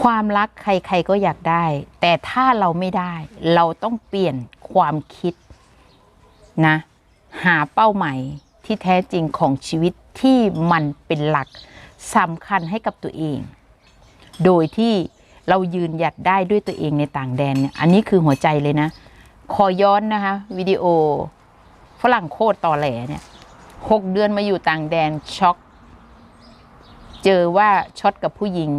ความรักใครๆก็อยากได้ แต่ถ้าเราไม่ได้ เราต้องเปลี่ยนความคิดนะ หาเป้าหมายที่แท้จริงของชีวิตที่มันเป็นหลักสำคัญให้กับตัวเอง โดยที่เรายืนหยัดได้ด้วยตัวเองในต่างแดนเนี่ยอันนี้คือหัวใจเลยนะ ขอย้อนนะคะ วิดีโอฝรั่งโคตรตอแหลเนี่ยหกเดือนมาอยู่ต่างแดนช็อก เจอว่าช็อตกับผู้หญิง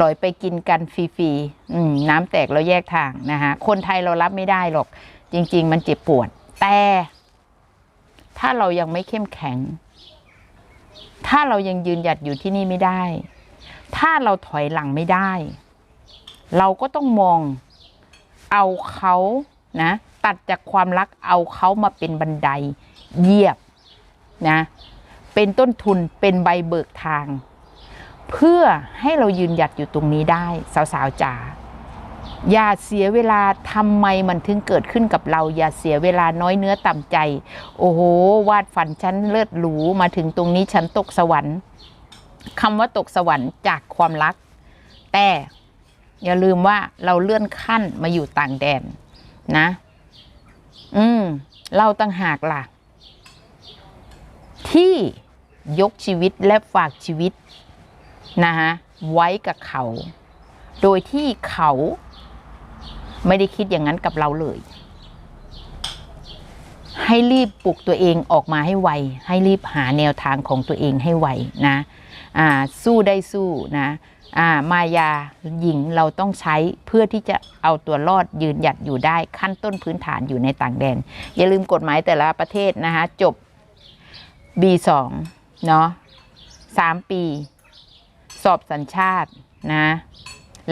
ลอยไปกินกันฟรีๆน้ำแตกแล้วแยกทางนะคะคนไทยเรารับไม่ได้หรอก จริง ๆ มันเจ็บปวด แต่ ถ้าเรายังไม่เข้มแข็ง ถ้าเรายังยืนหยัดอยู่ที่นี่ไม่ได้ ถ้าเราถอยหลังไม่ได้ เราก็ต้องมองเอาเขานะ ตัดจากความรักเอาเขามาเป็นบันได เหยียบนะ เป็นต้นทุนเป็นใบเบิกทาง เพื่อให้เรายืนหยัดอยู่ตรงนี้ได้สาวๆจ๋าอย่าเสียเวลาทำไมมันถึงเกิดขึ้นกับเรา อย่าเสียเวลาน้อยเนื้อต่ำใจ โอ้โห วาดฝันฉันเลิศหรูมาถึงตรงนี้ฉันตกสวรรค์คำว่าตกสวรรค์จากความรัก แต่อย่าลืมว่าเราเลื่อนขั้นมาอยู่ต่างแดนนะ อืม เราตั้งหากล่ะ ที่ยกชีวิตและฝากชีวิต นะคะไว้กับเขา โดยที่เขาไม่ได้คิดอย่างนั้นกับเราเลย ให้รีบปลุกตัวเองออกมาให้ไว ให้รีบหาแนวทางของตัวเองให้ไวนะอ่าสู้ได้สู้นะอ่ามายาหญิงเราต้องใช้เพื่อที่จะเอาตัวรอดยืนหยัดอยู่ได้ขั้นต้นพื้นฐานอยู่ในต่างแดน อย่าลืมกฎหมายแต่ละประเทศนะคะจบ B2 เนาะสามปี สอบสัญชาตินะ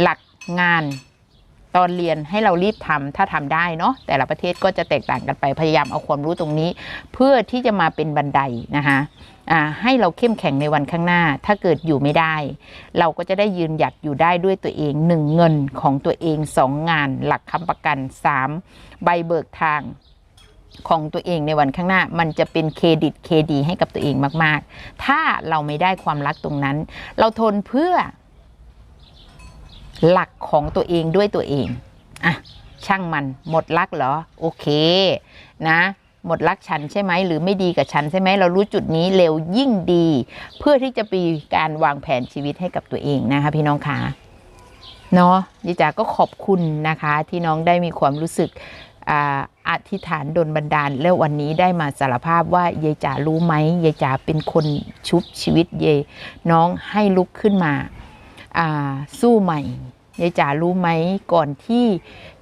หลักงานตอนเรียนให้เรารีบทำถ้าทำได้เนาะแต่ละประเทศก็จะแตกต่างกันไปพยายามเอาความรู้ตรงนี้ เพื่อที่จะมาเป็นบันไดนะคะอ่าให้เราเข้มแข็งในวันข้างหน้า ถ้าเกิดอยู่ไม่ได้ เราก็จะได้ยืนหยัดอยู่ได้ด้วยตัวเองหนึ่งเงินของตัวเองสองงาน หลักคำประกันสามใบเบิกทาง ของตัวเองในวันข้างหน้า มันจะเป็นเครดิตเคดีให้กับตัวเองมาก ๆ ถ้าเราไม่ได้ความรักตรงนั้น เราทนเพื่อ หลักของตัวเองด้วยตัวเองอะช่างมันหมดรักเหรอ โอเค นะ หมดรักฉันใช่ไหมหรือไม่ดีกับฉันใช่ไหมเรารู้จุดนี้เร็วยิ่งดี เพื่อที่จะมีการวางแผนชีวิตให้กับตัวเองนะคะ พี่น้องคะเนาะยิจ๋าก็ขอบคุณนะคะ ที่น้องได้มีความรู้สึก อธิษฐานดนบันดาล แล้ววันนี้ได้มาสารภาพว่ายายจ๋ารู้ไหมยายจ๋าเป็นคนชุบชีวิตเยน้องให้ลุกขึ้นมาสู้ใหม่ยายจ๋ารู้ไหมก่อนที่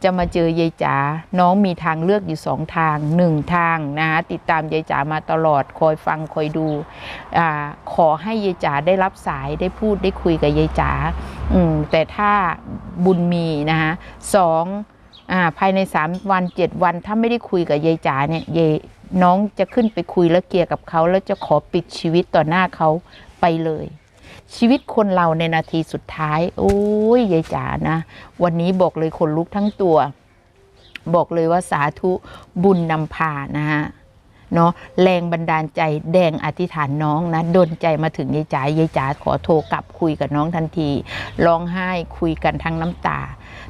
จะมาเจอยายจ๋าน้องมีทางเลือกอยู่สองทางหนึ่งทางนะคะติดตามยายจ๋ามาตลอดคอยฟังคอยดูอขอให้ยายจ๋าได้รับสายได้พูดได้คุยกับยายจ๋าแต่ถ้าบุญมีนะคะสอง อ่าภายใน3วัน7วันถ้าไม่ได้คุยกับยายจ๋าเนี่ยยายน้องจะขึ้นไปคุยแล้วเกลียร์กับเขาแล้วจะขอปิดชีวิตต่อหน้าเขาไปเลย ชีวิตคนเราในนาทีสุดท้าย โอ้ยยายจ๋านะ วันนี้บอกเลยคนลุกทั้งตัว บอกเลยว่าสาธุบุญนำพานะฮะเนาะแรงบันดาลใจแดงอธิษฐานน้องนะดนใจมาถึงยายจ๋ายายจ๋าขอโทรกลับคุยกับน้องทันทีร้องไห้คุยกันทั้งน้ำตา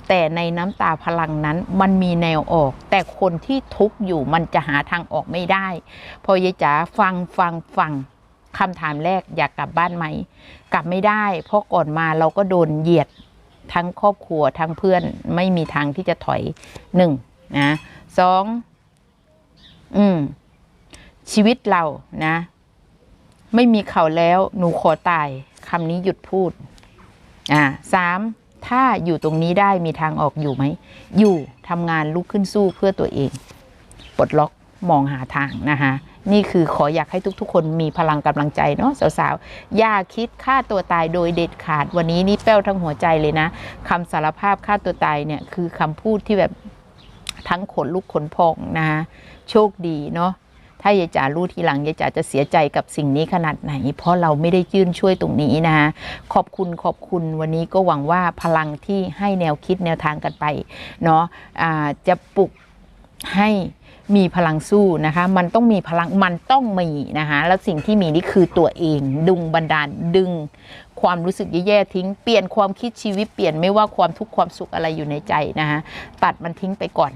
แต่ในน้ำตาพลังนั้นมันมีแนวออก แต่คนที่ทุกข์อยู่มันจะหาทางออกไม่ได้ พอยายจ๋าฟังฟังฟังคำถามแรกอยากกลับบ้านไหม กลับไม่ได้ เพราะก่อนมาเราก็โดนเหยียดทั้งครอบครัวทั้งเพื่อนไม่มีทางที่จะถอยหนึ่งนะสองอืม ชีวิตเรานะ ไม่มีเขาแล้ว หนูขอตายคำนี้หยุดพูด อ่าสาม ถ้าอยู่ตรงนี้ได้มีทางออกอยู่ไหม อยู่ทำงานลุกขึ้นสู้เพื่อตัวเอง ปลดล็อกมองหาทางนะคะนี่คือขออยากให้ทุก ๆ คนมีพลังกำลังใจเนาะสาวๆ อย่าคิดฆ่าตัวตายโดยเด็ดขาด วันนี้นี่แป้วทั้งหัวใจเลยนะคำสารภาพฆ่าตัวตายเนี่ยคือคำพูดที่แบบทั้งขนลุกขนพองนะคะโชคดีเนาะ ถ้ายายจ๋ารู้ทีหลังยายจ๋าจะเสียใจกับสิ่งนี้ขนาดไหน เพราะเราไม่ได้ยื่นช่วยตรงนี้นะคะขอบคุณขอบคุณวันนี้ก็หวังว่าพลังที่ให้แนวคิดแนวทางกันไปเนาะะจะปลุกให้มีพลังสู้นะคะ มันต้องมีพลังมันต้องมีนะคะแล้วสิ่งที่มีนี่คือตัวเอง ดึงบันดาลดึงความรู้สึกแย่ๆทิ้งเปลี่ยนความคิดชีวิตเปลี่ยนไม่ว่าความทุกข์ความสุขอะไรอยู่ในใจนะคะตัดมันทิ้งไปก่อน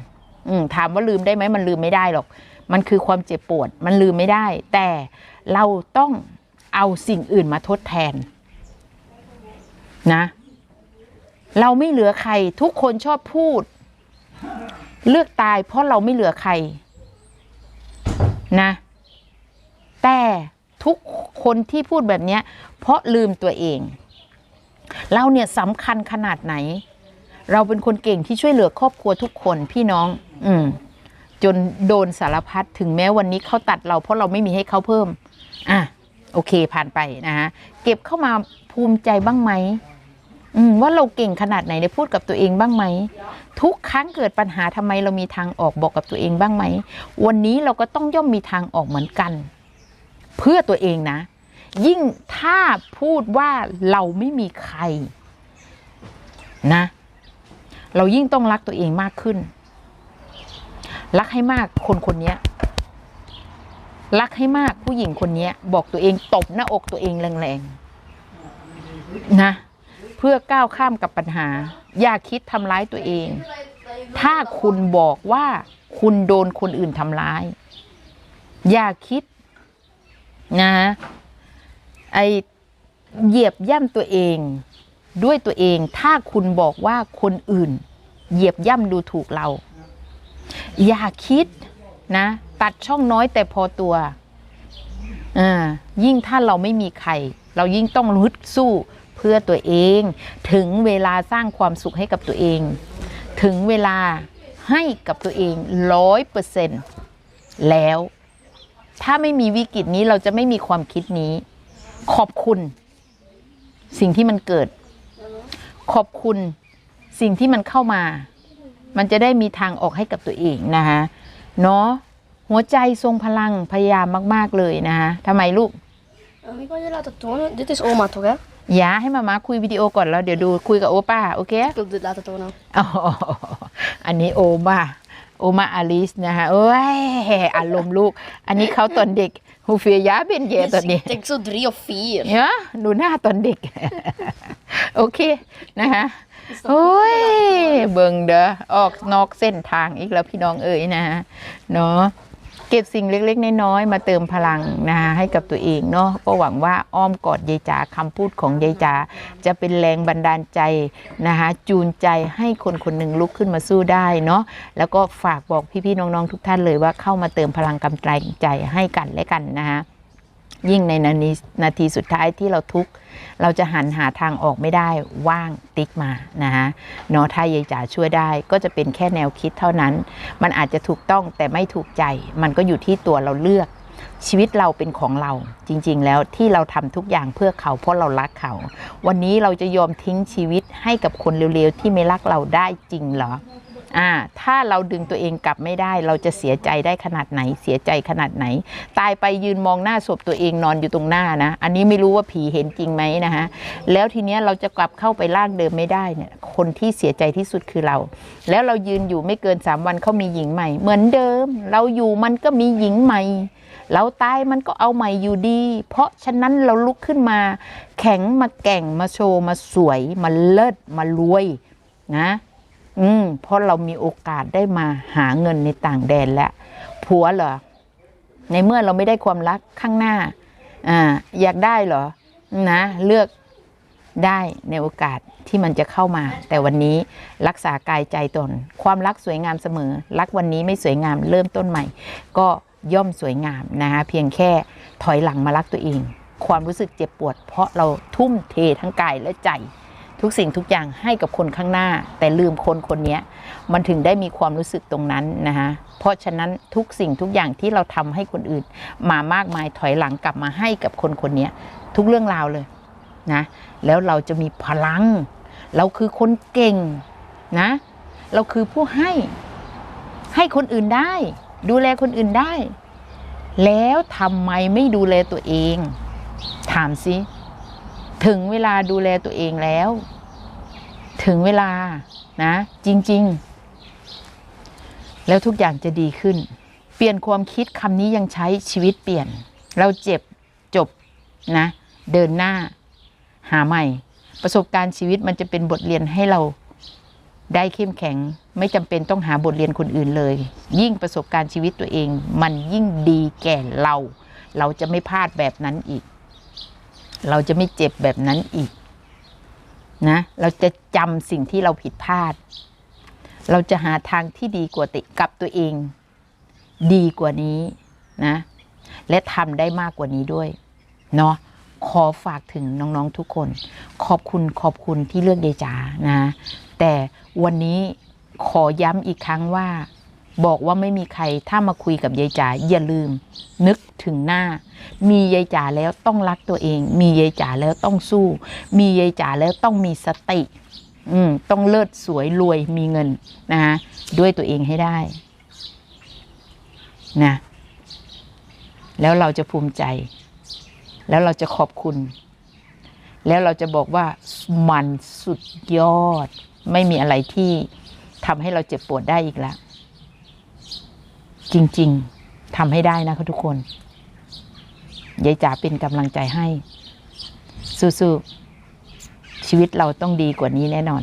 อืถามว่าลืมได้ไหมมันลืมไม่ได้หรอก มันคือความเจ็บปวด มันลืมไม่ได้ แต่เราต้องเอาสิ่งอื่นมาทดแทน นะ เราไม่เหลือใคร ทุกคนชอบพูด เลือกตายเพราะเราไม่เหลือใคร นะ แต่ทุกคนที่พูดแบบนี้เพราะลืมตัวเอง เราเนี่ยสำคัญขนาดไหน เราเป็นคนเก่งที่ช่วยเหลือครอบครัวทุกคนพี่น้อง อืม จนโดนสารพัดถึงแม้วันนี้เขาตัดเราเพราะเราไม่มีให้เขาเพิ่ม อะโอเคผ่านไปนะฮะเก็บเข้ามาภูมิใจบ้างไหมอืมว่าเราเก่งขนาดไหนได้พูดกับตัวเองบ้างไหม ทุกครั้งเกิดปัญหาทำไมเรามีทางออกบอกกับตัวเองบ้างไหม วันนี้เราก็ต้องย่อมมีทางออกเหมือนกัน เพื่อตัวเองนะ ยิ่งถ้าพูดว่าเราไม่มีใครนะ เรายิ่งต้องรักตัวเองมากขึ้น รักให้มากคนคนนี้รักให้มากผู้หญิงคนนี้บอกตัวเองตบหน้าอกตัวเองแรงๆนะ เพื่อก้าวข้ามกับปัญหา อย่าคิดทำร้ายตัวเอง ถ้าคุณบอกว่าคุณโดนคนอื่นทำร้าย อย่าคิดนะ ไอเหยียบย่ำตัวเอง ด้วยตัวเอง ถ้าคุณบอกว่าคนอื่น เหยียบย่ำดูถูกเรา อย่าคิดนะตัดช่องน้อยแต่พอตัวอ่ายิ่งถ้าเราไม่มีใคร เรายิ่งต้องรุดสู้เพื่อตัวเอง ถึงเวลาสร้างความสุขให้กับตัวเอง ถึงเวลาให้กับตัวเองร้อยเปอร์เซ็นต์แล้ว ถ้าไม่มีวิกฤตนี้เราจะไม่มีความคิดนี้ ขอบคุณ สิ่งที่มันเกิด ขอบคุณสิ่งที่มันเข้ามา มันจะได้มีทางออกให้กับตัวเองนะคะเนาะหัวใจทรงพลังพยายามมาก ๆ เลยนะคะทำไมลูก Vi kan ju laten tonen. Dit is oma toch, hè? อย่าให้มามาคุยวิดีโอก่อนแล้วเดี๋ยวดูคุยกับโอป้า โอเค Ik wil dit laten tonen. อ๋ออันนี้โอมา โอมาอาลิสนะคะโอ้ยอารมณ์ลูก อันนี้เขาตอนเด็กฮูเฟียยาเบนเยตอนนี้ Ik denk zo drie of vier. เนี่ยดูหน้าตอนเด็ก โอเคนะคะโอ้ยเบิงเด้อออกนอกเส้นทางอีกแล้วพี่น้องเอ๋ยนะฮะเนาะ เก็บสิ่งเล็กๆ น้อยๆมาเติมพลังนะคะให้กับตัวเองเนาะก็หวังว่าอ้อมกอดยายจ๋าคำพูดของยายจ๋าจะเป็นแรงบันดาลใจนะคะจูนใจให้คนคนหนึ่งลุกขึ้นมาสู้ได้เนาะแล้วก็ฝากบอกพี่ๆน้องๆทุกท่านเลยว่าเข้ามาเติมพลังกำลังใจให้กันและกันนะคะ ยิ่งในนาทีนาทีสุดท้ายที่เราทุกข์เราจะหันหาทางออกไม่ได้ว่างติ๊กมานะคะเนาะถ้ายายจ๋าช่วยได้ก็จะเป็นแค่แนวคิดเท่านั้น มันอาจจะถูกต้องแต่ไม่ถูกใจ มันก็อยู่ที่ตัวเราเลือก ชีวิตเราเป็นของเราจริงๆ แล้วที่เราทำทุกอย่างเพื่อเขาเพราะเรารักเขา วันนี้เราจะยอมทิ้งชีวิตให้กับคนเร็วๆที่ไม่รักเราได้จริงเหรอ อ่าถ้าเราดึงตัวเองกลับไม่ได้ เราจะเสียใจได้ขนาดไหน เสียใจขนาดไหน ตายไปยืนมองหน้าศพตัวเองนอนอยู่ตรงหน้านะ อันนี้ไม่รู้ว่าผีเห็นจริงไหมนะคะแล้วทีเนี้ยเราจะกลับเข้าไปร่างเดิมไม่ได้เนี่ยคนที่เสียใจที่สุดคือเรา แล้วเรายืนอยู่ไม่เกินสามวันเขามีหญิงใหม่ เหมือนเดิม เราอยู่มันก็มีหญิงใหม่เราตายมันก็เอาใหม่อยู่ดี เพราะฉะนั้นเราลุกขึ้นมา แข็งมาแก่งมาโชว์มาสวย มาเลิศมารวยนะ อืมเพราะเรามีโอกาสได้มาหาเงินในต่างแดนแล้วผัวเหรอ ในเมื่อเราไม่ได้ความรักข้างหน้า อ่า อยากได้เหรอ นะ เลือกได้ในโอกาสที่มันจะเข้ามา แต่วันนี้รักษากายใจตน ความรักสวยงามเสมอ รักวันนี้ไม่สวยงามเริ่มต้นใหม่ ก็ย่อมสวยงามนะคะเพียงแค่ถอยหลังมารักตัวเอง ความรู้สึกเจ็บปวด เพราะเราทุ่มเททั้งกายและใจ ทุกสิ่งทุกอย่างให้กับคนข้างหน้า แต่ลืมคนคนนี้มันถึงได้มีความรู้สึกตรงนั้นนะคะเพราะฉะนั้นทุกสิ่งทุกอย่างที่เราทำให้คนอื่น มามากมายถอยหลังกลับมาให้กับคนคนนี้ทุกเรื่องราวเลยนะแล้วเราจะมีพลัง เราคือคนเก่งนะเราคือผู้ให้ให้คนอื่นได้ ดูแลคนอื่นได้ แล้วทำไมไม่ดูแลตัวเอง ถามสิ ถึงเวลาดูแลตัวเองแล้ว ถึงเวลานะ จริง ๆ แล้วทุกอย่างจะดีขึ้น เปลี่ยนความคิดคำนี้ยังใช้ชีวิตเปลี่ยน เราเจ็บจบนะ เดินหน้า หาใหม่ ประสบการณ์ชีวิตมันจะเป็นบทเรียนให้เราได้เข้มแข็งไม่จำเป็นต้องหาบทเรียนคนอื่นเลย ยิ่งประสบการณ์ชีวิตตัวเอง มันยิ่งดีแก่เรา เราจะไม่พลาดแบบนั้นอีก เราจะไม่เจ็บแบบนั้นอีกนะเราจะจำสิ่งที่เราผิดพลาด เราจะหาทางที่ดีกว่าติกับตัวเอง ดีกว่านี้นะ และทำได้มากกว่านี้ด้วยเนาะขอฝากถึงน้องๆทุกคน ขอบคุณขอบคุณที่เลือกเดจานะ แต่วันนี้ขอย้ำอีกครั้งว่า บอกว่าไม่มีใครถ้ามาคุยกับยายจ๋าอย่าลืม นึกถึงหน้า มียายจ๋าแล้วต้องรักตัวเอง มียายจ๋าแล้วต้องสู้ มียายจ๋าแล้วต้องมีสติ อืมต้องเลิศสวยรวยมีเงินนะคะด้วยตัวเองให้ได้นะแล้วเราจะภูมิใจ แล้วเราจะขอบคุณ แล้วเราจะบอกว่ามันสุดยอด ไม่มีอะไรที่ทำให้เราเจ็บปวดได้อีกแล้ว จริง ๆทำให้ได้นะคะทุกคนยายจ๋าเป็นกำลังใจให้ สู้ๆชีวิตเราต้องดีกว่านี้แน่นอน